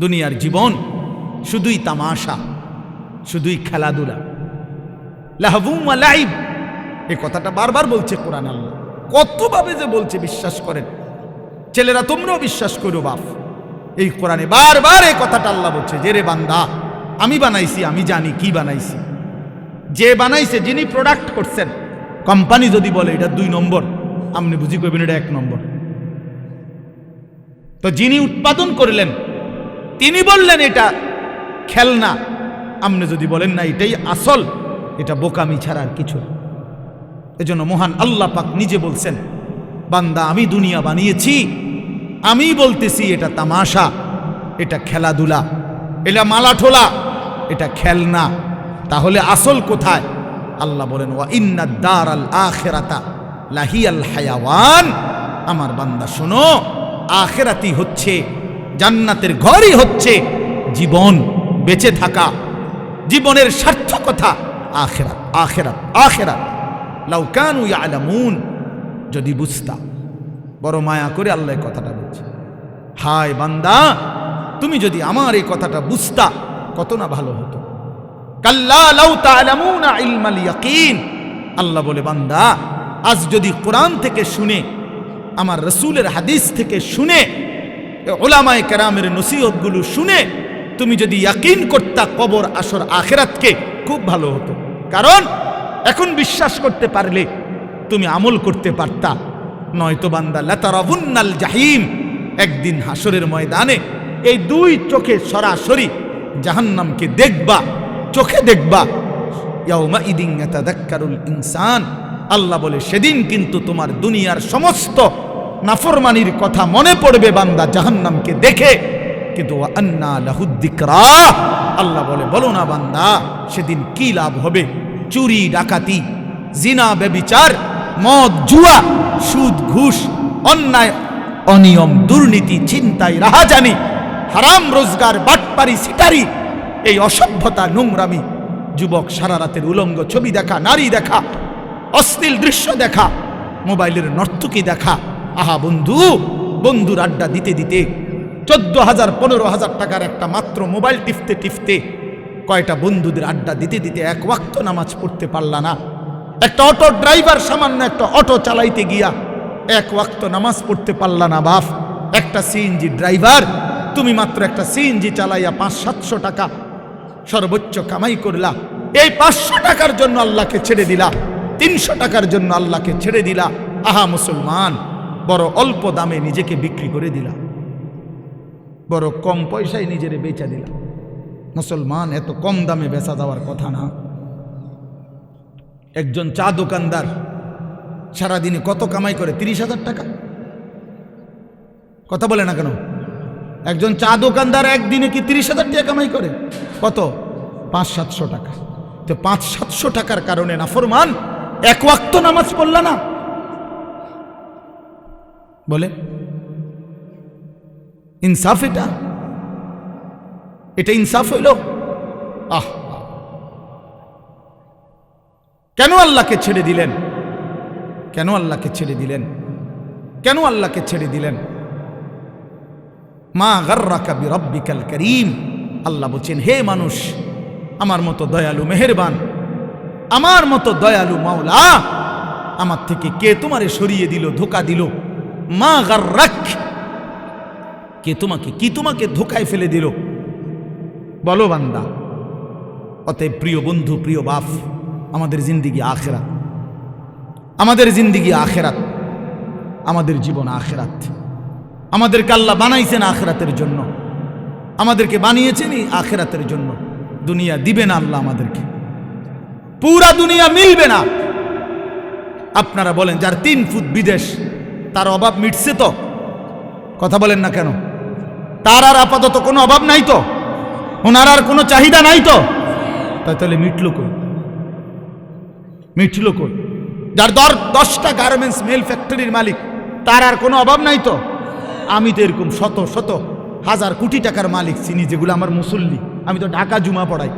দুনিয়ার জীবন শুধুই তামাশা, শুধুই খেলাধুলা। লাহবুম লাইব। এই কথাটা বারবার বলছে কোরআন আল্লাহ। কতভাবে যে বলছে, বিশ্বাস করেন। ছেলেরা, তোমরাও বিশ্বাস করো বাপ। এই কোরআনে বারবার এই কথাটা আল্লাহ বলছে, যে রে বান্দা, আমি বানাইছি, আমি জানি কি বানাইছি। যে বানাইছে, যিনি প্রোডাক্ট করছেন। কোম্পানি যদি বলে, এটা দুই নম্বর, আপনি বুঝি করবেন এটা এক নম্বর। তো যিনি উৎপাদন করলেন তিনি বললেন, এটা খেলনা। আপনি যদি বলেন, না, এটাই আসল, এটা বোকামি ছাড়া আর কিছু। এজন্য মহান আল্লাহ পাক নিজে বলছেন, বান্দা, আমি দুনিয়া বানিয়েছি, আমি বলতেছি, এটা তামাশা, এটা খেলাধুলা, এটা মালাঠোলা, এটা খেলনা। তাহলে আসল কোথায়? আল্লাহ বলেন, ওয়া ইন্না দার আল আখেরাতা লাহিয়াল হায়াওয়ান। আমার বান্দা, শোনো আখেরাতি হচ্ছে জান্নাতের ঘরই হচ্ছে জীবন, বেঁচে থাকা, জীবনের সার্থকতা, আখেরাত আখেরাত আখেরাত। লাউকানু ইয়ালামুন, যদি বুঝতা। বড় মায়া করে আল্লাহ কথাটা বলছে। হায় বান্দা, তুমি যদি আমার এই কথাটা বুঝতা, কত না ভালো হতো। আল্লাহ বলে, বান্দা, আজ যদি কোরআন থেকে শুনে, আমার রসুলের হাদিস থেকে শুনে ওলামায়ে কেরামের নসিহতগুলো শুনে তুমি যদি ইয়াকিন করতা কবর আসর আখেরাতকে খুব ভালো হতো। কারণ এখন বিশ্বাস করতে পারলে তুমি আমল করতে পারতা। নয়তো বান্দা, লাতারাবুন্নাল জাহিম একদিন হাসরের ময়দানে এই দুই চোখে সরাসরি জাহান্নামকে দেখবা, চোখে দেখবা। ইয়াউমা ইদিন ইনসান। আল্লাহ বলে, সেদিন কিন্তু তোমার দুনিয়ার সমস্ত নাফরমানির কথা মনে পড়বে বান্দা জাহান্নামকে দেখে। কিন্তু আন্না লাহুদ্দিকরা আল্লাহ বলে, বলো না বান্দা, সেদিন কি লাভ হবে? চুরি, ডাকাতি, জিনা বেবিচার মদ, জুয়া, সুদ, ঘুষ, অন্যায়, অনিয়ম, দুর্নীতি চিন্তায় রাহাজানি, হারাম, রোজগার, বাটপারি সিটারি এই অসভ্যতা, নোংরামি, যুবক সারা রাতের উলঙ্গ ছবি দেখা, নারী দেখা, অশ্লীল দৃশ্য দেখা, মোবাইলের নর্তকী দেখা আহা বন্ধু, বন্ধুর আড্ডা দিতে দিতে চোদ্দ হাজার পনেরো হাজার টাকার একটা মাত্র মোবাইল টিপতে টিপতে কয়টা বন্ধুদের আড্ডা দিতে দিতে এক ওয়াক্ত নামাজ পড়তে পারলা না। একটা অটো ড্রাইভার সামান্য একটা অটো চালাইতে গিয়া এক ওয়াক্ত নামাজ পড়তে পারলা না, বাপ। একটা সিএনজি ড্রাইভার, তুমি মাত্র একটা সিএনজি চালাইয়া পাঁচ সাতশো টাকা সর্বোচ্চ কামাই করলা। এই পাঁচশো টাকার জন্য আল্লাহকে ছেড়ে দিলা, তিনশো টাকার জন্য আল্লাহকে ছেড়ে দিলা। আহা মুসলমান বড় অল্প দামে নিজেকে বিক্রি করে দিলাম। বড় কম পয়সায় নিজেরে বেচা দিলাম। মুসলমান, এত কম দামে বেচা দেওয়ার কথা না। একজন চা দোকানদার সারাদিনে কত কামাই করে? তিরিশ হাজার টাকা? কথা বলে না কেন? একজন চা দোকানদার একদিনে কি তিরিশ হাজার টাকা কামাই করে? কত? পাঁচ সাতশো টাকা। তো পাঁচ সাতশো টাকার কারণে না ফরমান এক ওয়াক্ত নামাজ পড়ল না। বলে, ইনসাফ এটা? এটা ইনসাফ হইল? আহ, কেন আল্লাহকে ছেড়ে দিলেন? কেন আল্লাহকে ছেড়ে দিলেন? কেন আল্লাহকে ছেড়ে দিলেন? মা গর্রাকা বিরব্বিকাল করিম। আল্লাহ বলছেন, হে মানুষ, আমার মতো দয়ালু মেহেরবান, আমার মতো দয়ালু মাওলা, আমার থেকে কে তোমারে সরিয়ে দিল, ধোকা দিল? মা গর্রাক। কে তোমাকে, কি তোমাকে ধোকায় ফেলে দিল? বলো বান্দা। অতএব প্রিয় বন্ধু, প্রিয় বাপ, আমাদের জিন্দিগি আখেরাত। আমাদের জিন্দিগি আখেরাত। আমাদের জীবন আখেরাত। আমাদেরকে আল্লাহ বানাইছেন আখেরাতের জন্য। আমাদেরকে বানিয়েছেনই আখেরাতের জন্য। দুনিয়া দিবে না আল্লাহ আমাদেরকে। পুরা দুনিয়া মিলবে না। আপনারা বলেন, যার তিন ফুট বিদেশ তার অভাব মিটছে তো? কথা বলেন না কেন? তার আর আপাতত কোনো অভাব নাই তো? ওনার আর কোনো চাহিদা নাই তো? তাই তাহলে মিটল কই? মিটল কই? যার দর দশটা গার্মেন্টস মেল ফ্যাক্টরির মালিক, তার আর কোনো অভাব নাই তো? আমি তো এরকম শত শত, হাজার কোটি টাকার মালিক চিনি, যেগুলো আমার মুসল্লি। আমি তো ঢাকা জুমা পড়াই।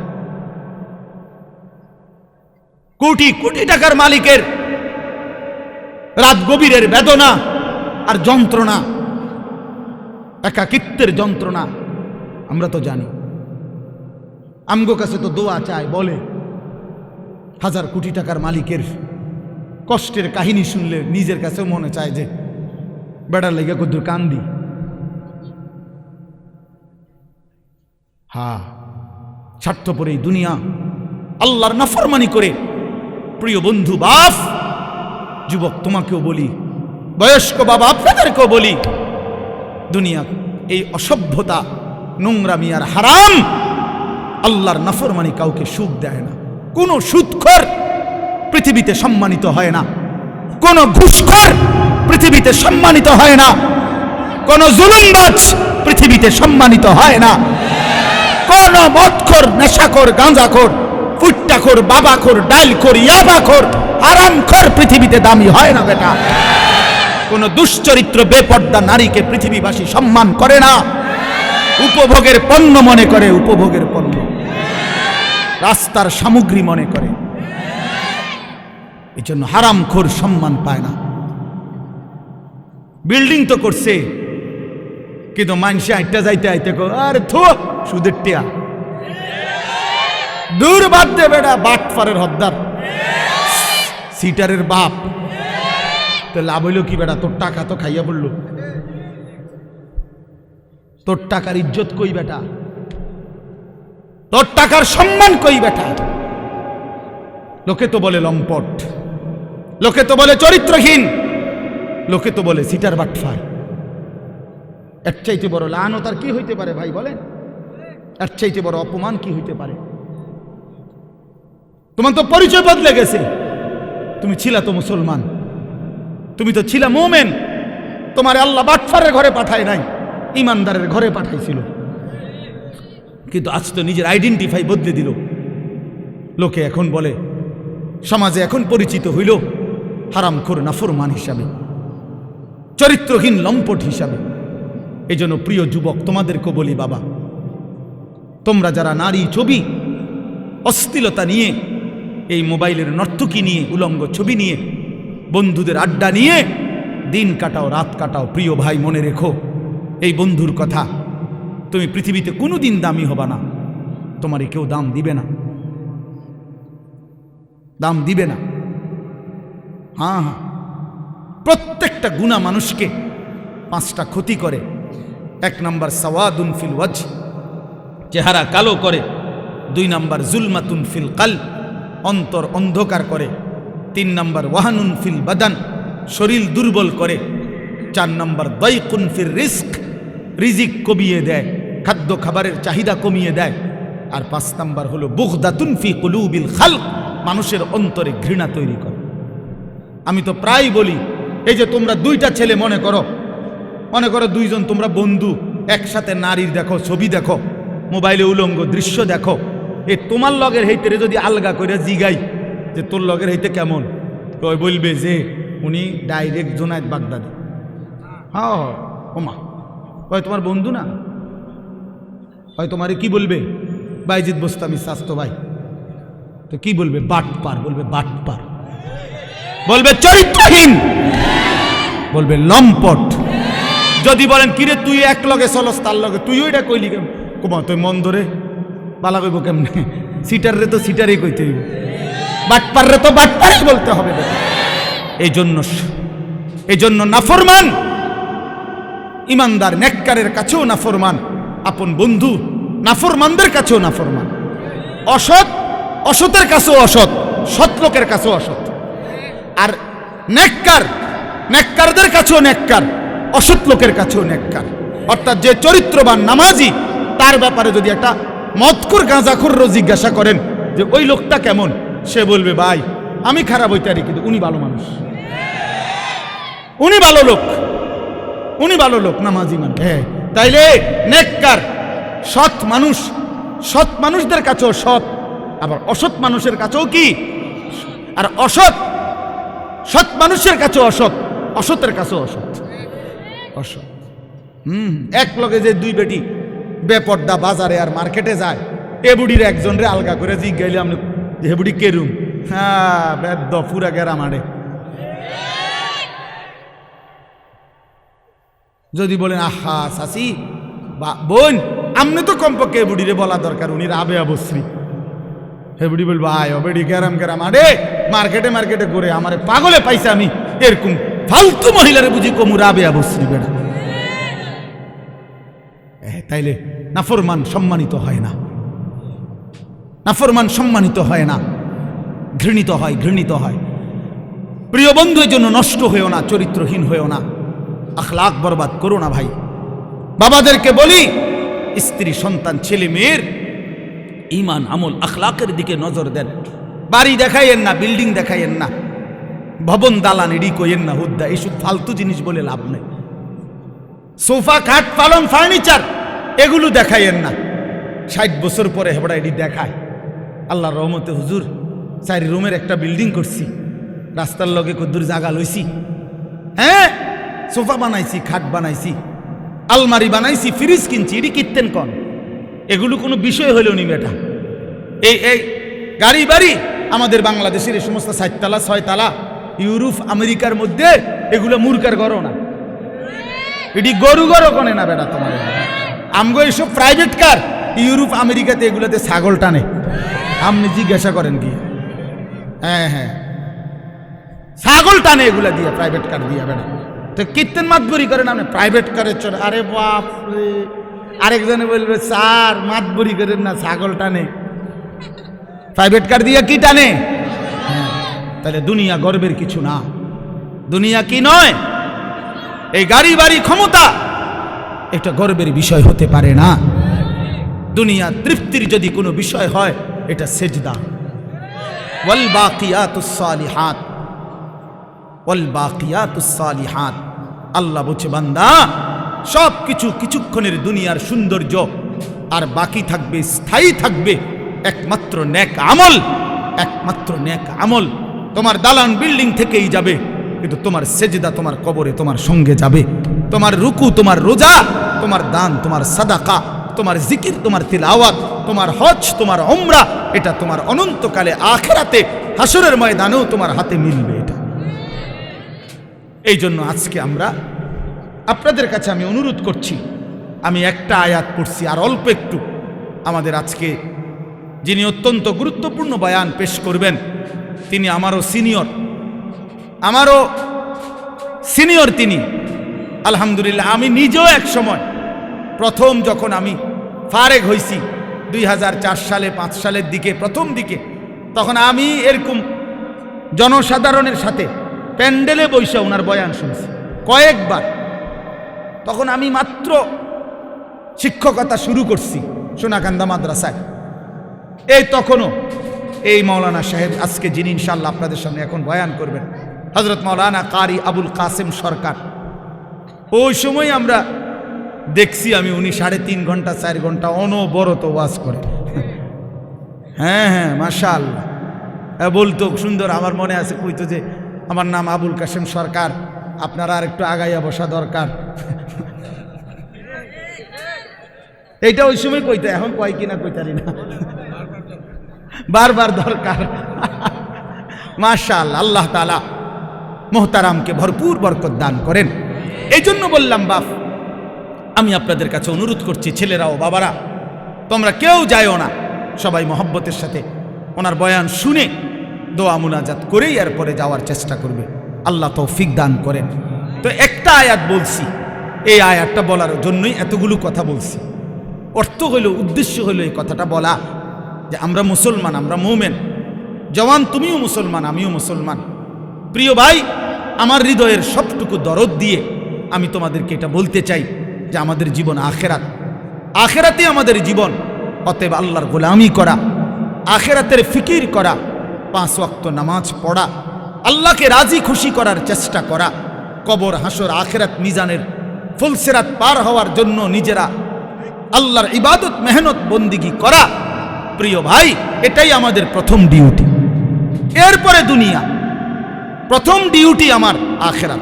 কোটি কোটি টাকার মালিকের রাত গভীরের বেদনা আর যন্ত্রণা, একাকিত্বের যন্ত্রণা, আমরা তো জানি। আমগো কাছে তো দোয়া চায়, বলে, হাজার কোটি টাকার মালিকের কষ্টের কাহিনী শুনলে নিজের কাছেও মনে চায় যে, বেড়ার লেগে কদ্দুর কান্দি। হা, স্বার্থপর এই দুনিয়া, আল্লাহর নাফরমানি করে, প্রিয় বন্ধু বাপ যুবক, তোমাকেও বলি। বয়স্ক বাবা, আপনাদেরকেও বলি। দুনিয়া এই অসভ্যতা, নোংরামি আর হারাম, আল্লাহর নাফরমানি কাউকে সুখ দেয় না। কোনো সুদখর পৃথিবীতে সম্মানিত হয় না। কোনো ঘুষখর পৃথিবীতে সম্মানিত হয় না। কোনো জুলুমবাজ পৃথিবীতে সম্মানিত হয় না। কোন মদখোর, নেশাখোর, গাঁজাখোর ফুট্টাখোর ইয়াবা ডাইলখোর আরাম আরামখোর পৃথিবীতে দামি হয় না বেটা। কোন দুশ্চরিত্র বেপর্দা নারীকে পৃথিবীবাসী সম্মান করে না। উপভোগের পণ্য মনে করে, উপভোগের পণ্য। রাস্তার সামগ্রী মনে করে। এই জন্য হারামখোর সম্মান পায় না। বিল্ডিং তো করছে। কিন্তু মানুষে আইটা যাইতে আইতে কো, আরে থো সুদের টিয়া দূর বাদ দে বেটা, বাটফারের হদ্দার সিটারের বাপ। তো লাভ হইল কি বেটা? তোর টাকা তো খাইয়া পড়ল। তোর টাকার ইজ্জত কই বেটা? তোর টাকার সম্মান কই বেটা? লোকে তো বলে লম্পট। লোকে তো বলে চরিত্রহীন। লোকে তো বলে সিটার বাটফার। এর চাইতে বড় লানত আর কি হইতে পারে ভাই বলেন? এর চাইতে বড় অপমান কি হইতে পারে? তোমার তো পরিচয় বদলে গেছে। তুমি ছিলা তো মুসলমান। তুমি তো ছিলা মোমেন। তোমার আল্লাহ বাটফারের ঘরে পাঠায় নাই, ইমানদারের ঘরে পাঠাইছিল। কিন্তু আজ তো নিজের আইডেন্টিফাই বদলে দিল। লোকে এখন বলে, সমাজে এখন পরিচিত হইল হারামখোর নাফরমান হিসাবে, চরিত্রহীন লম্পট হিসাবে। এই জন্য প্রিয় যুবক তোমাদেরকে বলি বাবা, তোমরা যারা নারী ছবি, অস্থিলতা নিয়ে এই মোবাইলের নর্তকী নিয়ে, উলঙ্গ ছবি নিয়ে, বন্ধুদের আড্ডা নিয়ে, দিন কাটাও, রাত কাটাও, প্রিয় ভাই মনে রেখো। এই বন্ধুর কথা, তুমি পৃথিবীতে কোনো দিন দামি হবা না। তোমারে কেউ দাম দিবে না। দাম দিবে না। হ্যাঁ হ্যাঁ। প্রত্যেকটা গুণা মানুষকে পাঁচটা ক্ষতি করে। এক নম্বর সওয়াদুন ফিল ওয়াজ চেহারা কালো করে। দুই নম্বর জুলমাতুন ফিল কাল অন্তর অন্ধকার করে। তিন নম্বর, ওয়াহানুন ফিল বাদান, শরীর দুর্বল করে। চার নম্বর দয়কুন ফির রিস্ক, রিজিক কমিয়ে দেয়, খাদ্য খাবারের চাহিদা কমিয়ে দেয়। আর পাঁচ নম্বর হলো, বুগদাতুন ফি কুলুবিল খালক, মানুষের অন্তরে ঘৃণা তৈরি করে। আমি তো প্রায় বলি, এই যে তোমরা দুইটা ছেলে মনে করো মনে করো দুইজন তোমরা বন্ধু, একসাথে নারীর দেখো, ছবি দেখো, মোবাইলে উলঙ্গ দৃশ্য দেখো এ তোমার লগের হেইতে যদি আলগা করে জিগাই, যে তোর লগের হইতে কেমন? কই বলবে যে উনি ডাইরেক্ট জোনায়দ বাগদাদি। হ্যাঁ ওমা ওই তোমার বন্ধু না? হয় তোমারে কি বলবে? বাইজিৎ বোস্তামি স্বাস্থ্য ভাই। তো কি বলবে? বাট পার বলবে বাট পার বলবে চরিত্রহীন। বলবে লম্পট। যদি বলেন, কিরে, তুই এক লগে চলস, তার লগে তুই ওইটা কইলি কুমা? তুই মন ধরে। বালা কইব কেমনে? সিটার রে তো সিটারই কইতে হইব। বাটপার রে তো বাটপারই বলতে হবে এই জন্য এই জন্য নাফরমান। ইমানদার, নেককারের কাছেও নাফরমান। আপন বন্ধু, নাফরমানদের কাছেও নাফরমান। অসৎ, অসতের কাছেও অসৎ, সৎ লোকের কাছেও অসৎ। আর নেককার, নেককারদের কাছেও নেককার, অসৎ লোকের কাছেও নেককার। অর্থাৎ যে চরিত্রবান নামাজি, তার ব্যাপারে যদি একটা মদকুর গাঁজাখুরও জিজ্ঞাসা করেন যে ওই লোকটা কেমন? সে বলবে ভাই আমি খারাপ হইতে পারি কিন্তু উনি ভালো মানুষ। উনি ভালো লোক। উনি ভালো লোক নামাজি মানে হ্যাঁ তাইলে নেককার সৎ মানুষ সৎ মানুষদের কাছেও সৎ আবার অসৎ মানুষের কাছেও কি? আর অসৎ সৎ মানুষের কাছেও অসৎ অসতের কাছেও অসৎ। অসৎ। হুম এক লগে যে দুই বেটি বেপর্দা বাজারে আর মার্কেটে যায়। এ বুড়ির একজন রে আলগা করে জিজ্ঞাইলে যে হে বুড়ি কেরুম হ্যাঁ বেদ্য পুরা গেরা মারে যদি বলেন, আহা শাসি বা, বোন, আমনে তো কমপক্ষে বুড়িরে বলা দরকার, উনি রাবে অবশ্রী। হে বুড়ি বলব আয় বেড়ি গেরাম গেরাম আরে, মার্কেটে মার্কেটে ঘুরে আমারে পাগলে পাইছে আমি। এরকম ফালতু মহিলারে বুঝি কমু রাবে অবশ্রী বেড়া। তাইলে নাফরমান সম্মানিত হয় না। নাফরমান সম্মানিত হয় না। ঘৃণিত হয় ঘৃণিত হয়। প্রিয় বন্ধু এর জন্য নষ্ট হয়েও না, চরিত্রহীন হয়েও না। আখলাক বরবাদ করো না ভাই। বাবাদেরকে বলি, স্ত্রী, সন্তান, ছেলে, মেয়ের ইমান আমল আখলাকের দিকে নজর দেন। বাড়ি দেখাইয়েন না, বিল্ডিং দেখাইয়েন না। ভবন দালান এডি কইয়েন না, হুদ্দা এইসব ফালতু জিনিস বলে লাভ নেই। সোফা, খাট, পালং, ফার্নিচার এগুলো দেখাইয়েন না। ষাট বছর পরে হেবড়া এটি দেখায়। আল্লাহর রহমতে হুজুর, চারি রুমের একটা বিল্ডিং করছি। রাস্তার লগে কদ্দুর জাগা লইছি। হ্যাঁ সোফা বানাইছি, খাট বানাইছি, আলমারি বানাইছি, ফ্রিজ কিনছি, এটি কিনতেন কন? এগুলো কোনো বিষয় হইল নি বেটা। এই এই, গাড়ি বাড়ি, আমাদের বাংলাদেশের এই সমস্ত সাততলা ছয়তলা, ইউরোপ, আমেরিকার মধ্যে এগুলো মূর্খার গরো না। এটি গরু গরু কনে না বেটা তোমার আমগো এইসব প্রাইভেট কার ইউরোপ আমেরিকাতে এগুলোতে ছাগল টানে। আপনি জিজ্ঞাসা করেন কি? হ্যাঁ হ্যাঁ। ছাগল টানে এগুলা দিয়ে প্রাইভেট কার দিয়ে বেটা তো কীর্তন মাতবরি করেন আপনি প্রাইভেট কারের চলে। আরে বাপ রে আরেকজনে বলবে স্যার মাতবরি করেন না ছাগল টানে। প্রাইভেট কার দিয়ে কি টানে? হ্যাঁ, তাহলে দুনিয়া গর্বের কিছু না। দুনিয়া কি নয়? এই গাড়ি বাড়ি ক্ষমতা। এটা গর্বের বিষয় হতে পারে না। দুনিয়া তৃপ্তির যদি কোনো বিষয় হয়, এটা সেজদা। ওয়াল বাকিয়াতুস সালিহাত ওয়াল সালিহাত আল্লাহ বলছে, বান্দা সব কিছু কিছুক্ষণের দুনিয়ার সৌন্দর্য, আর বাকি থাকবে, স্থায়ী থাকবে, একমাত্র নেক আমল, একমাত্র নেক আমল। তোমার দালান বিল্ডিং থেকেই যাবে। কিন্তু তোমার সেজদা তোমার কবরে তোমার সঙ্গে যাবে। তোমার রুকু, তোমার রোজা, তোমার দান, তোমার সাদাকা, তোমার জিকির, তোমার তিলাওয়াত, তোমার হজ, তোমার ওমরা এটা তোমার অনন্তকালে আখেরাতে হাসরের ময়দানেও তোমার হাতে মিলবে এটা। এই জন্য আজকে আমরা আপনাদের কাছে আমি অনুরোধ করছি, আমি একটা আয়াত পড়ছি আর অল্প একটু। আমাদের আজকে যিনি অত্যন্ত গুরুত্বপূর্ণ বয়ান পেশ করবেন, তিনি আমারও সিনিয়র। আমারও সিনিয়র তিনি। আলহামদুলিল্লাহ, আমি নিজেও এক সময় প্রথম যখন আমি ফারেক হইছি, দুই হাজার চার সালে, পাঁচ সালের দিকে, প্রথম দিকে, তখন আমি এরকম জনসাধারণের সাথে প্যান্ডেলে বৈশা ওনার বয়ান শুনছি, কয়েকবার। তখন আমি মাত্র শিক্ষকতা শুরু করছি সোনাকান্দা মাদ্রাসায়। এই তখনও এই মৌলানা সাহেব, আজকে যিনি ইনশাল্লাহ আপনাদের সামনে এখন বয়ান করবেন হজরত মৌলানা কারি আবুল কাসেম সরকার। ওই সময় আমরা দেখছি আমি উনি সাড়ে তিন ঘণ্টা চার ঘণ্টা অনবরত ওয়াজ করে হ্যাঁ হ্যাঁ মাশা আল্লাহ হ্যাঁ, বলতো সুন্দর আমার মনে আছে কইতো যে আমার নাম আবুল কাসেম সরকার আপনারা আর একটু আগাইয়া বসা দরকার। এইটা ওই সময় কইতো এখন কয় কিনা কইতারি না। বারবার দরকার। মাশাল আল্লাহ তালা মোহতারামকে ভরপুর বরকত দান করেন। এই জন্য বললাম, বাপ, আমি আপনাদের কাছে অনুরোধ করছি, ছেলেরা ও বাবারা, তোমরা কেউ যায়ও না। সবাই মহব্বতের সাথে ওনার বয়ান শুনে দোয়া মুনাজাত করেই এরপরে যাওয়ার চেষ্টা করবে। আল্লাহ তৌফিক দান করেন। তো একটা আয়াত বলছি, এই আয়াতটা বলার জন্যই এতগুলো কথা বলছি। অর্থ হইল উদ্দেশ্য হইল এই কথাটা বলা, যে আমরা মুসলমান, আমরা মোমেন। জওয়ান, তুমিও মুসলমান, আমিও মুসলমান। প্রিয় ভাই, আমার হৃদয়ের সবটুকু দরদ দিয়ে আমি তোমাদেরকে এটা বলতে চাই যে আমাদের জীবন আখেরাত। আখেরাতে আমাদের জীবন অতএব আল্লাহর গোলামি করা, আখেরাতের ফিকির করা, পাঁচ ওয়াক্ত নামাজ পড়া, আল্লাহকে রাজি খুশি করার চেষ্টা করা, কবর, হাসর, আখেরাত, মিজানের ফুলসেরাত পার হওয়ার জন্য নিজেরা আল্লাহর ইবাদত, মেহনত, বন্দিগি করা। প্রিয় ভাই, এটাই আমাদের প্রথম ডিউটি এরপরে দুনিয়া। প্রথম ডিউটি আমার আখেরাত।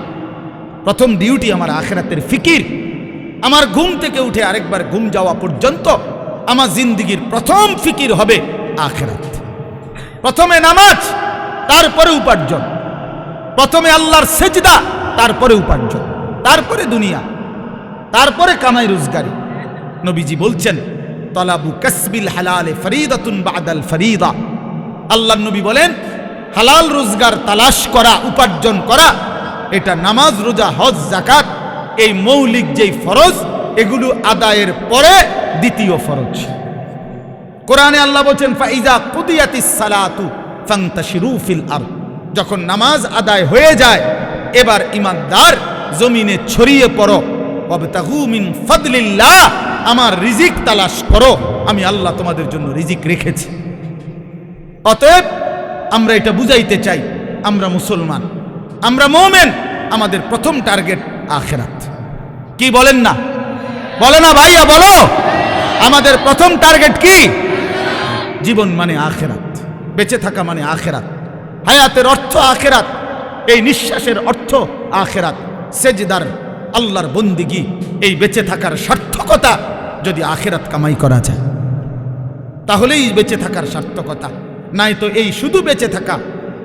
প্রথম ডিউটি আমার আখেরাতের ফিকির। আমার ঘুম থেকে উঠে আরেকবার ঘুম যাওয়া পর্যন্ত আমার জিন্দিগির প্রথম ফিকির হবে আখেরাত। প্রথমে নামাজ, তারপরে উপার্জন। প্রথমে আল্লাহর সেজদা, তারপরে উপার্জন। তারপরে দুনিয়া। তারপরে কামাই রোজগারি। নবীজি বলছেন, তলাবু কাসবিল হালালে ফরিদাতুন বাদাল ফরিদা। আল্লাহ নবী বলেন হালাল রোজগার তালাশ করা, উপার্জন করা, এটা নামাজ, রোজা, হজ জাকাত এই মৌলিক যেই ফরজ, এগুলো আদায়ের পরে দ্বিতীয় ফরজ। কোরআনে আল্লাহ বলছেন, ফাইজা কুদিয়াতিস সালাতু ফান্তাশিরু ফিল আরদ। যখন নামাজ আদায় হয়ে যায়, এবার ইমানদার জমিনে ছড়িয়ে পড়ো। মিন ফাদলিল্লাহ আমার রিজিক তালাশ করো, আমি আল্লাহ তোমাদের জন্য রিজিক রেখেছি। অতএব আমরা এটা বুঝাইতে চাই, আমরা মুসলমান। আমরা মোমেন, আমাদের প্রথম টার্গেট আখেরাত। কি বলেন না? বলো না ভাইয়া, বলো। আমাদের প্রথম টার্গেট কি? জীবন মানে আখেরাত, বেঁচে থাকা মানে আখেরাত, হায়াতের অর্থ আখেরাত, এই নিঃশ্বাসের অর্থ আখেরাত, সেজদার আল্লাহর বন্দিগি, এই বেঁচে থাকার সার্থকতা যদি আখেরাত কামাই করা যায়। তাহলেই বেঁচে থাকার সার্থকতা। নাই তো এই শুধু বেঁচে থাকা।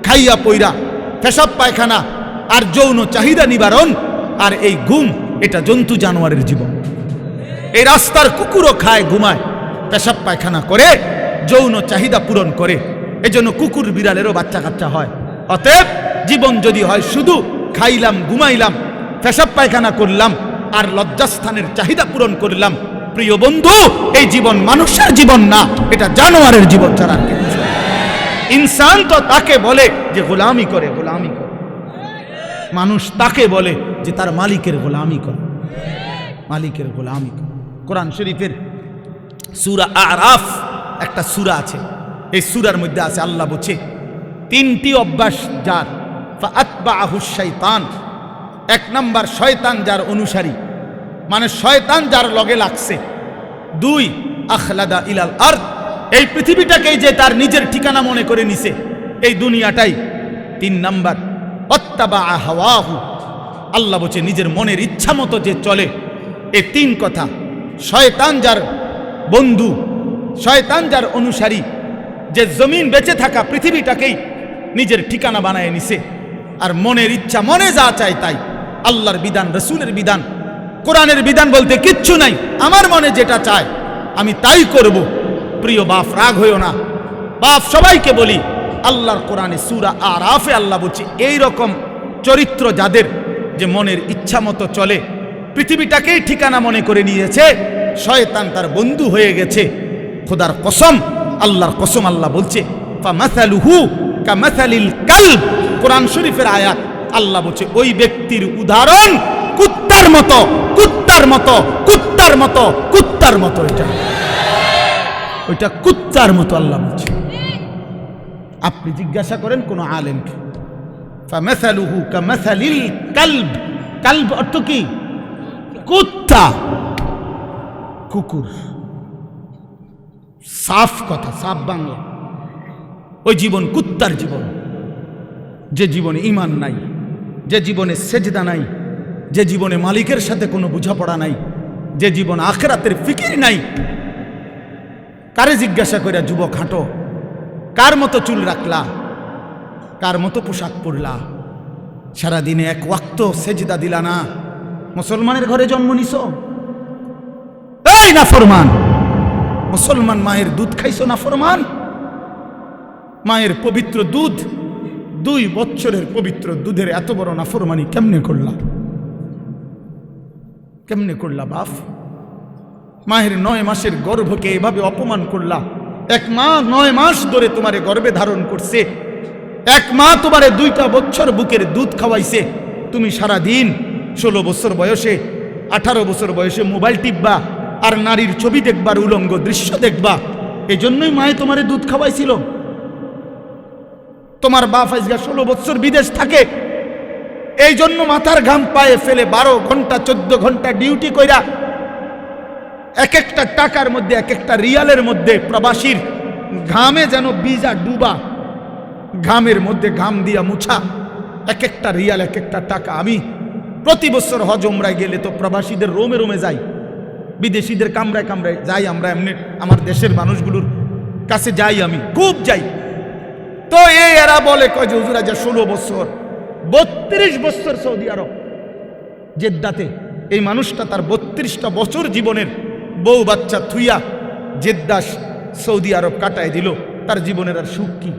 খাইয়া পইরা পেশাব পায়খানা আর যৌন চাহিদা নিবারণ আর এই ঘুম, এটা জন্তু জানোয়ারের জীবন। এই রাস্তার কুকুরও খায়, ঘুমায়, পেশাব পায়খানা করে, যৌন চাহিদা পূরণ করে। এজন্য কুকুর বিড়ালেরও বাচ্চা কাচ্চা হয়। অতএব জীবন যদি হয় শুধু খাইলাম, ঘুমাইলাম, পেশাব পায়খানা করলাম আর লজ্জাস্থানের চাহিদা পূরণ করলাম, প্রিয় বন্ধু, এই জীবন মানুষের জীবন না, এটা জানোয়ারের জীবন ছাড়া। ইনসান তো তাকে বলে যে গোলামি করে গোলামি করে। মানুষ তাকে বলে যে তার মালিকের গোলামি করে। মালিকের গোলামি করে। কোরআন শরীফের সুরা আরাফ একটা সুরা আছে। এই সুরার মধ্যে আছে, আল্লাহ বলছে, তিনটি অভ্যাস যার। ফাআতবাআহু শাইতান এক নম্বর, শয়তান যার অনুসারী। মানে শয়তান যার লগে লাগছে। দুই, আখলাদা ইলাল আর্থ এই পৃথিবীটাকেই যে তার নিজের ঠিকানা মনে করে নিছে, এই দুনিয়াটাই তিন নাম্বার। অত্তাবা হাওয়াহু। আল্লাহ বলছে, নিজের মনের ইচ্ছা মতো যে চলে এই তিন কথা। শয়তান যার বন্ধু, শয়তান যার অনুসারী, যে জমিন বেঁচে থাকা পৃথিবীটাকেই নিজের ঠিকানা বানায় নিছে। আর মনের ইচ্ছা, মনে যা চায় তাই। আল্লাহর বিধান, রসুলের বিধান, কোরআনের বিধান বলতে কিচ্ছু নাই। আমার মনে যেটা চায়, আমি তাই করব। প্রিয় বাপ, রাগ হইও না। বাপ, সবাইকে বলি, আল্লাহর কোরআনে সুরা আর আফে আল্লাহ বলছি এই রকম চরিত্র যাদের যে মনের ইচ্ছা মতো চলে, পৃথিবীটাকেই ঠিকানা মনে করে নিয়েছে, শয়তান তার বন্ধু হয়ে গেছে। খোদার কসম, আল্লাহর কসম আল্লাহ বলছে কোরআন শরীফের আয়াত, আল্লাহ বলছে, ওই ব্যক্তির উদাহরণ কুত্তার মতো কুত্তার মতো কুত্তার মতো কুত্তার মতো এটা। ওইটা কুত্তার মতো আল্লাহ বলছে। আপনি জিজ্ঞাসা করেন কোন আলেমকে ফামাসালুহু কামাসালিল কালব। কালব অর্থ কি? কুত্তা। কুকুর। সাফ কথা, সাফ বাংলা। ওই জীবন কুত্তার জীবন। যে জীবনে ইমান নাই, যে জীবনে সেজদা নাই, যে জীবনে মালিকের সাথে কোনো বোঝাপড়া নাই, যে জীবন আখরাতের ফিকির নাই কারে জিজ্ঞাসা করিয়া যুবক, হাঁটো। কার মতো চুল রাখলা? কার মতো পোশাক পরলা? সারাদিনে এক ওয়াক্ত সেজদা দিলা না? মুসলমানের ঘরে জন্ম নিছ? এই না ফরমান মুসলমান মায়ের দুধ খাইছো না ফরমান মায়ের পবিত্র দুধ? দুই বছরের পবিত্র দুধের এত বড় নাফরমানি কেমনে করলা? কেমনে করলা বাপ? মায়ের নয় মাসের গর্ভকে এভাবে অপমান করলা। এক মা নয় মাস ধরে তোমারে গর্ভে ধারণ করছে। এক মা তোমারে দুইটা বছর বুকের দুধ খাওয়াইছে। তুমি সারা দিন ষোলো বছর বয়সে, আঠারো বছর বয়সে মোবাইল টিপবা আর নারীর ছবি দেখবার উলঙ্গ দৃশ্য দেখবা। এজন্যই মায়ে তোমারে দুধ খাওয়াইছিল। তোমার বাপ আজকে ষোলো বছর বিদেশ থাকে। এই জন্য মাথার ঘাম পায়ে ফেলে বারো ঘণ্টা, চোদ্দ ঘণ্টা ডিউটি কইরা এক একটা টাকার মধ্যে এক একটা রিয়ালের মধ্যে প্রবাসীর ঘামে যেন বিজা ডুবা, ঘামের মধ্যে ঘাম দিয়া মুছা এক একটা রিয়াল এক একটা টাকা। আমি প্রতি বছর হজ ওমরায় গেলে তো প্রবাসীদের রোমে রোমে যাই, বিদেশিদের কামরায় কামরায় যাই, আমরা এমনি আমার দেশের মানুষগুলোর কাছে যাই আমি, খুব যাই। তো এই এরা বলে, কয় যে, হুজুরা যা ষোলো বছর, বত্রিশ বছর সৌদি আরব, জেদ্দাতে, এই মানুষটা তার বত্রিশটা বছর জীবনের বউ বাচ্চা থুইয়া জেদ্দাস সৌদি আরব কাটায় দিল, তার জীবনের আর সুখ কি?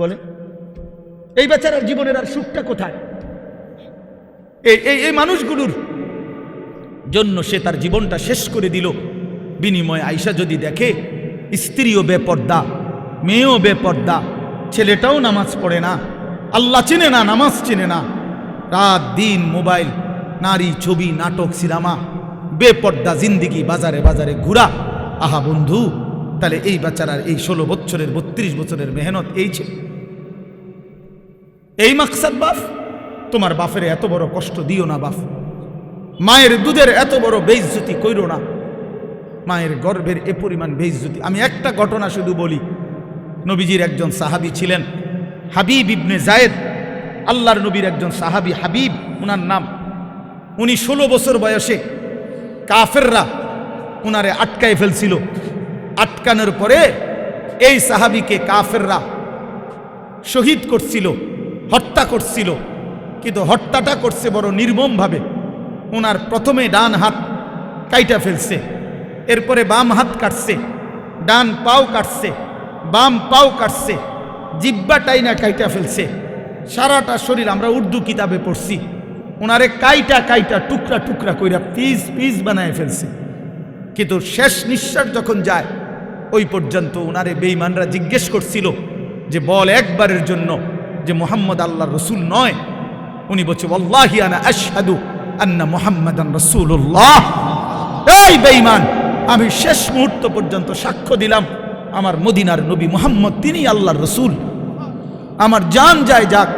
বলে, এই বেচারার জীবনের আর সুখটা কোথায়? এই এই এই মানুষগুলোর জন্য সে তার জীবনটা শেষ করে দিল। বিনিময়ে আইসা যদি দেখে, স্ত্রীও বেপর্দা, মেয়েও বেপর্দা, ছেলেটাও নামাজ পড়ে না, আল্লাহ চেনে না, নামাজ চেনে না। রাত, দিন, মোবাইল, নারী, ছবি, নাটক, সিনেমা বেপর্দা জিন্দিগি, বাজারে বাজারে ঘুরা। আহা বন্ধু, তাহলে এই বেচারার এই ষোলো বছরের বত্রিশ বছরের মেহনত এই ছিল এই মাকসাদ বাফ তোমার বাফের এত বড় কষ্ট দিও না বাফ মায়ের দুধের এত বড় বেইজ্জতি কইরো না। মায়ের গর্ভের এ পরিমাণ বেইজ্জতি। আমি একটা ঘটনা শুধু বলি। নবীজির একজন সাহাবী ছিলেন হাবিব ইবনে জায়েদ। আল্লাহর নবীর একজন সাহাবী হাবিব, উনার নাম। উনি ষোলো বছর বয়সে কাফেররা উনারে আটকায় ফেলছিল। আটকানোর পরে এই সাহাবিকে কাফেররা শহীদ করছিল, হত্যা করছিল। কিন্তু হত্যাটা করছে বড় নির্মমভাবে। ওনার প্রথমে ডান হাত কাইটা ফেলছে, এরপরে বাম হাত কাটছে, ডান পাও কাটছে, বাম পাও কাটছে, জিব্বা টাইনা কাইটা ফেলছে। সারাটা শরীর আমরা উর্দু কিতাবে পড়ছি। ওনারে কাইটা কাইটা টুকরা টুকরা কইরা পিস পিস বানায় ফেলছে। কিন্তু শেষ নিঃশ্বাস যখন যায়, ওই পর্যন্ত ওনারে বেঈমানরা জিজ্ঞেস করছিল যে, বল একবারের জন্য যে মোহাম্মদ আল্লাহ রসুল নয়। উনি বলছে আনা আশহাদু আন্না মোহাম্মদান রসুল্লাহ এই বেঈমান, আমি শেষ মুহূর্ত পর্যন্ত সাক্ষ্য দিলাম, আমার মদিনার নবী মোহাম্মদ তিনি আল্লাহর রসুল। আমার জান যায় যাক,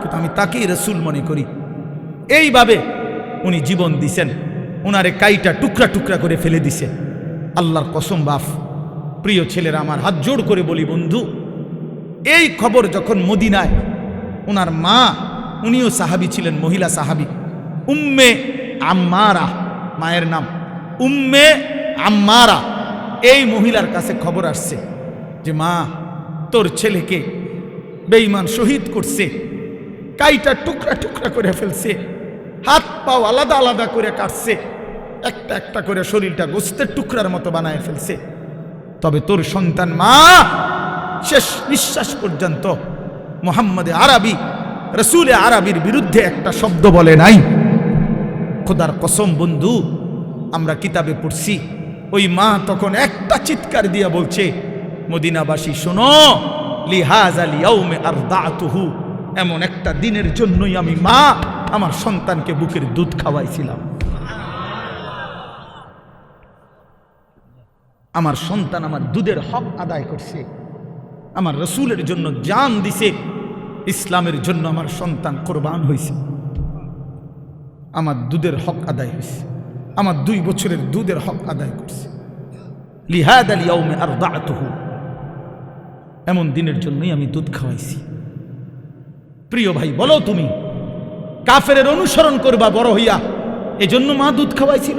কিন্তু আমি তাকেই রসুল মনে করি। এইভাবে উনি জীবন দিছেন। ওনারে কাইটা টুকরা টুকরা করে ফেলে দিছে। আল্লাহর কসম বাফ, প্রিয় ছেলেরা, আমার হাত জোড় করে বলি বন্ধু, এই খবর যখন মদিনায় ওনার মা, উনিও সাহাবি ছিলেন, মহিলা সাহাবি, উম্মে আম্মারা, মায়ের নাম, উম্মে আম্মারা, এই মহিলার কাছে খবর আসছে যে, মা, তোর ছেলেকে বেঈমান শহীদ করছে, কাইটা টুকরা টুকরা করে ফেলছে। হাত পাও আলাদা আলাদা করে কাটছে। একটা একটা করে শরীরটা গোস্তের টুকরার মতো বানায় ফেলছে। তবে তোর সন্তান মা, শেষ নিঃশ্বাস পর্যন্ত মোহাম্মদে আরবি, রসুলে আরবির বিরুদ্ধে একটা শব্দ বলে নাই। খোদার কসম বন্ধু, আমরা কিতাবে পড়ছি, ওই মা তখন একটা চিৎকার দিয়া বলছে, মদিনাবাসী, শোনো লিহাজ আলী আর দাতুহু এমন একটা দিনের জন্যই আমি মা আমার সন্তানকে বুকের দুধ খাওয়াইছিলাম। আমার সন্তান আমার দুধের হক আদায় করছে। আমার রসুলের জন্য জান দিছে। ইসলামের জন্য আমার সন্তান কোরবান হয়েছে আমার দুধের হক আদায় হয়েছে আমার দুই বছরের দুধের হক আদায় করছে। লিহাদ আলী আউমে আর দাঁতহু এমন দিনের জন্যই আমি দুধ খাওয়াইছি। প্রিয় ভাই, বলো তুমি কাফের অনুসরণ করবা বড় হইয়া। এজন্য মা দুধ খাওয়াইছিল।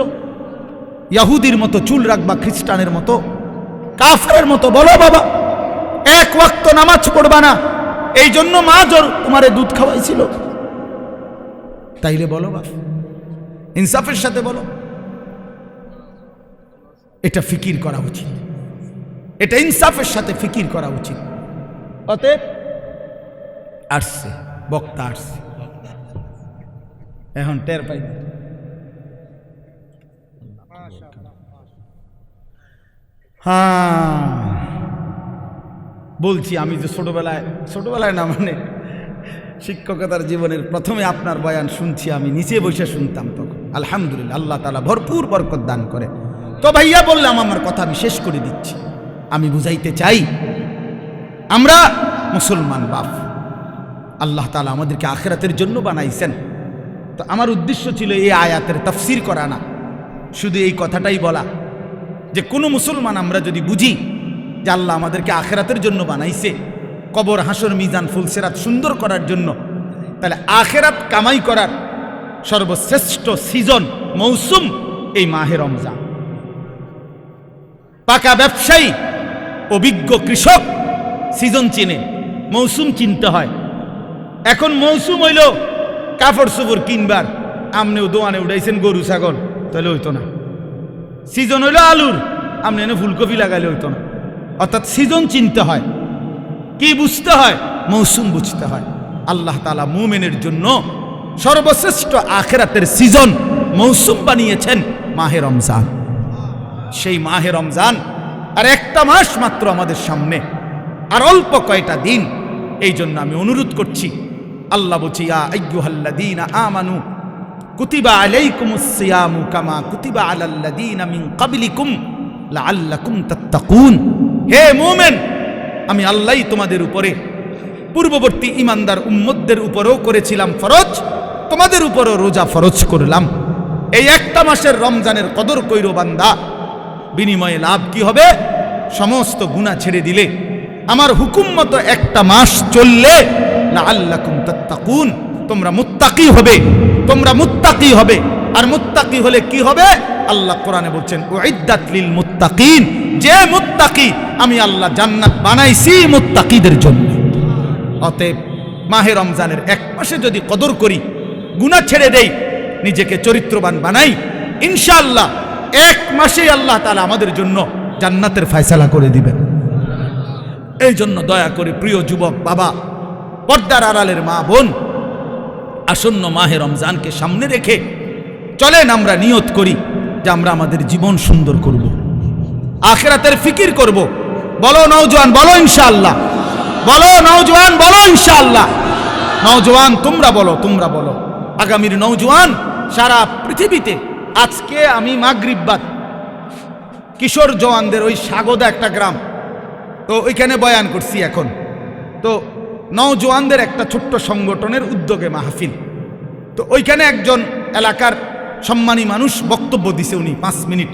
ইয়াহুদির মতো চুল রাখবা খ্রিস্টানের মতো। কাফের মতো বলো বাবা, এক ওয়াক্ত নামাজ পড়বা না। এই জন্য মা জোর তোমারে দুধ খাওয়াইছিল। তাইলে বলো বাপ, ইনসাফের সাথে বলো। এটা ফিকির করা উচিত। এটা ইনসাফের সাথে ফিকির করা উচিত। অতএব আসছে বক্তা আসছে এখন টের পাই। হ্যাঁ বলছি আমি যে ছোটবেলায় ছোটবেলায় না মানে শিক্ষকতার জীবনের প্রথমে আপনার বয়ান শুনছি, আমি নিচে বসে শুনতাম তখন। আলহামদুলিল্লাহ, আল্লাহ তালা ভরপুর বরকত দান করে তো ভাইয়া বললাম, আমার কথা আমি শেষ করে দিচ্ছি। আমি বুঝাইতে চাই, আমরা মুসলমান বাপ, আল্লাহ তালা আমাদেরকে আখেরাতের জন্য বানাইছেন। তো আমার উদ্দেশ্য ছিল এই আয়াতের তফসির করা না। শুধু এই কথাটাই বলা যে কোনো মুসলমান আমরা যদি বুঝি যে আল্লাহ আমাদেরকে আখেরাতের জন্য বানাইছে, কবর, হাসর, মিজান, ফুলসেরাত সুন্দর করার জন্য, তাহলে আখেরাত কামাই করার সর্বশ্রেষ্ঠ সিজন, মৌসুম এই মাহে রমজান। পাকা ব্যবসায়ী, অভিজ্ঞ কৃষক সিজন চিনে, মৌসুম চিনতে হয়। এখন মৌসুম হইল কাপড় চোপড় কিনবার। আমনেও দোয়ানে উঠাইছেন গরু, ছাগল। তাহলে হইতো না। সিজন হইল আলুর আপনি এনে ফুলকপি লাগাইলে হইতো না। অর্থাৎ সিজন চিনতে হয়। কি বুঝতে হয়? মৌসুম বুঝতে হয়। আল্লাহ তালা মুমেনের জন্য সর্বশ্রেষ্ঠ আখেরাতের সিজন মৌসুম বানিয়েছেন মাহে রমজান। সেই মাহে রমজান আর একটা মাস মাত্র আমাদের সামনে। আর অল্প কয়টা দিন। এই জন্য আমি অনুরোধ করছি আল্লাহ আমানু কুতিবা কুতিবা হে আমি আল্লাহই তোমাদের উপরে, পূর্ববর্তী ইমানদার উম্মতদের উপরেও করেছিলাম ফরজ, তোমাদের উপরও রোজা ফরজ করলাম। এই একটা মাসের রমজানের কদর কইরো বান্দা, বিনিময়ে লাভ কি হবে? সমস্ত গুণা ছেড়ে দিলে। আমার হুকুম মতো একটা মাস চললে লাআল্লাকুম তাত্তাকুন। তোমরা মুত্তাকি হবে। তোমরা মুত্তাকি হবে। আর মুত্তাকি হলে কি হবে? আল্লাহ কোরআনে বলছেন উইদ্দাত লিল মুত্তাকিন। যে মুত্তাকি, আমি আল্লাহ জান্নাত বানাইছি মুত্তাকিদের জন্য। অতএব মাহে রমজানের এক মাসে যদি কদর করি, গুনাহ ছেড়ে দেই, নিজেকে চরিত্রবান বানাই, ইনশাআল্লাহ এক মাসেই আল্লাহ তাআলা আমাদের জন্য জান্নাতের ফয়সালা করে দিবেন। এই জন্য দয়া করে প্রিয় যুবক, বাবা পর্দার আড়ালের মা বোন, আসন্ন মাহে রমজানকে সামনে রেখে চলেন আমরা নিয়ত করি যে আমরা আমাদের জীবন সুন্দর করব, আখেরাতের ফিকির করব। বলো নওজোয়ান, বলো ইনশাআল্লাহ। বলো নওজোয়ান, বলো ইনশাআল্লাহ। নওজোয়ান, তোমরা বলো তোমরা বলো। আগামীর নওজোয়ান সারা পৃথিবীতে, আজকে আমি মাগরিববাদ কিশোর জওয়ানদের ওই স্বাগদা একটা গ্রাম, তো ওইখানে বয়ান করছি এখন। তো নওজোয়ানদের একটা ছোট্ট সংগঠনের উদ্যোগে মাহফিল। তো ওইখানে একজন এলাকার সম্মানী মানুষ বক্তব্য দিছে উনি পাঁচ মিনিট।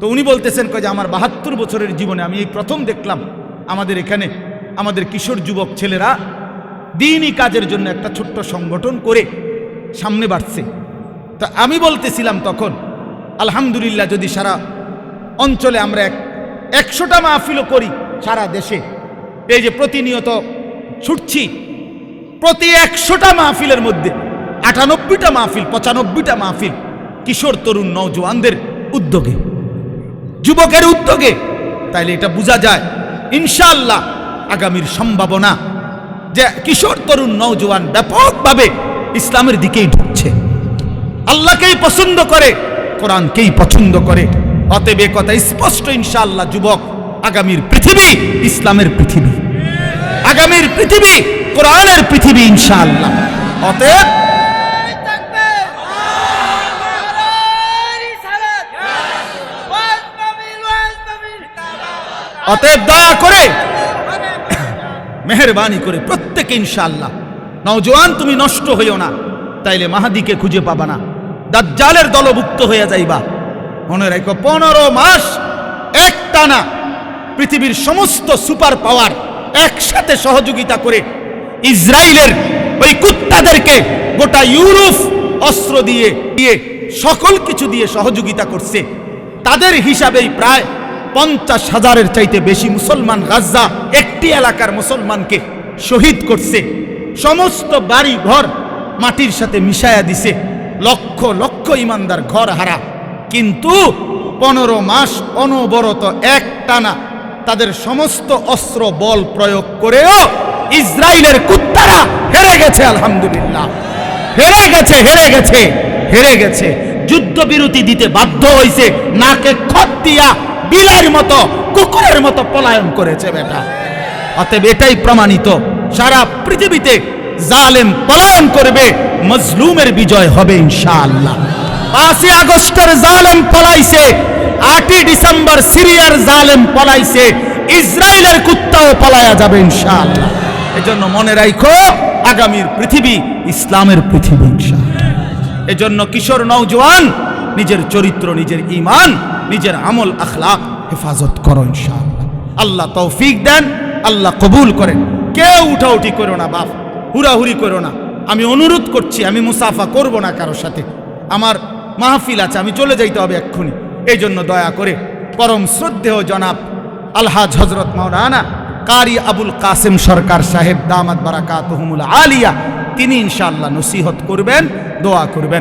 তো উনি বলতেছেন, কয় যে আমার বাহাত্তর বছরের জীবনে আমি এই প্রথম দেখলাম আমাদের এখানে আমাদের কিশোর যুবক ছেলেরা দিনই কাজের জন্য একটা ছোট্ট সংগঠন করে সামনে বাড়ছে। তা আমি বলতেছিলাম তখন, আলহামদুলিল্লাহ, যদি সারা অঞ্চলে আমরা এক, একশোটা মাহফিলও করি সারা দেশে। এই যে প্রতিনিয়ত ছুটছি প্রতি একশোটা মাহফিলের মধ্যে, আটানব্বইটা মাহফিল, পঁচানব্বইটা মাহফিল কিশোর, তরুণ নৌজওয়ানদের উদ্যোগে, যুবকের উদ্যোগে। তাইলে এটা বোঝা যায়, ইনশাআল্লাহ আগামীর সম্ভাবনা যে কিশোর, তরুণ নৌজওয়ান ব্যাপকভাবে ইসলামের দিকেই ঢুকছে। আল্লাহকেই পছন্দ করে, কোরআনকেই পছন্দ করে। অতএব কথা স্পষ্ট ইনশাআল্লাহ, যুবক, আগামীর পৃথিবী ইসলামের পৃথিবী। আগামীর পৃথিবী, কোরআনের পৃথিবী, ইনশাআল্লাহ। অতএব অতএব দয়া করে মেহরবানি করে প্রত্যেকে, ইনশাআল্লাহ। নওজোয়ান, তুমি নষ্ট হইও না, তাইলে মাহাদিকে খুঁজে পাবা না। দাজ্জালের দলভুক্ত হইয়া যাইবা। মনে রাখো পনেরো মাস একটানা পৃথিবীর সমস্ত সুপার পাওয়ার একসাথে সহযোগিতা করে ইসরায়েলের ওই কুত্তাদেরকে গোটা ইউরোপ অস্ত্র দিয়ে দিয়ে সকল কিছু দিয়ে সহযোগিতা করছে। তাদের হিসাবেই প্রায় পঞ্চাশ হাজারের চাইতে বেশি মুসলমান গাজ্জা একটি এলাকার মুসলমানকে শহীদ করছে। সমস্ত বাড়ি ঘর মাটির সাথে মিশায়া দিছে। লক্ষ লক্ষ ইমানদার ঘর হারা। কিন্তু পনেরো মাস অনবরত এক টানা তাদের সমস্ত অস্ত্র বল প্রয়োগ করেও ইসরায়েলের কুত্তারা হেরে গেছে, আলহামদুলিল্লাহ। হেরে গেছে হেরে গেছে হেরে গেছে। যুদ্ধবিরতি দিতে বাধ্য হয়েছে নাকে খত দিয়া বিলের মতো, কুকুরের মতো পলায়ন করেছে বেটা। অতএব এটাই প্রমাণিত, সারা পৃথিবীতে জালেম পলায়ন করবে, মজলুমের বিজয় হবে ইনশাআল্লাহ। পাঁচই আগস্টের জালেম পলাইছে আটই ডিসেম্বর সিরিয়ার জালেম পলাইছে, ইসরায়েলের কুত্তাও পলায়া যাবে ইনশাআল্লাহ। এজন্য মনে রাখো আগামীর পৃথিবী ইসলামের পৃথিবী ইনশাআল্লাহ। এজন্য কিশোর নওজোয়ান, নিজের চরিত্র, নিজের ঈমান, নিজের আমল, আখলাক হেফাজত করো ইনশাআল্লাহ। আল্লাহ তৌফিক দেন, আল্লাহ কবুল করেন। কেউ উঠাউঠি করো না বাপ, হুড়াহুড়ি করো না। আমি অনুরোধ করছি, আমি মুসাফা করব না কারোর সাথে। আমার মাহফিল আছে, আমি চলে যাইতে হবে এক্ষুনি। এই জন্য দয়া করে পরম শ্রদ্ধেয় জনাব আলহাজ হজরত মাওলানা কারি আবুল কাসেম সরকার সাহেব দামাত বারাকাত আলিয়া, তিনি ইনশাআল্লাহ নসিহত করবেন, দোয়া করবেন।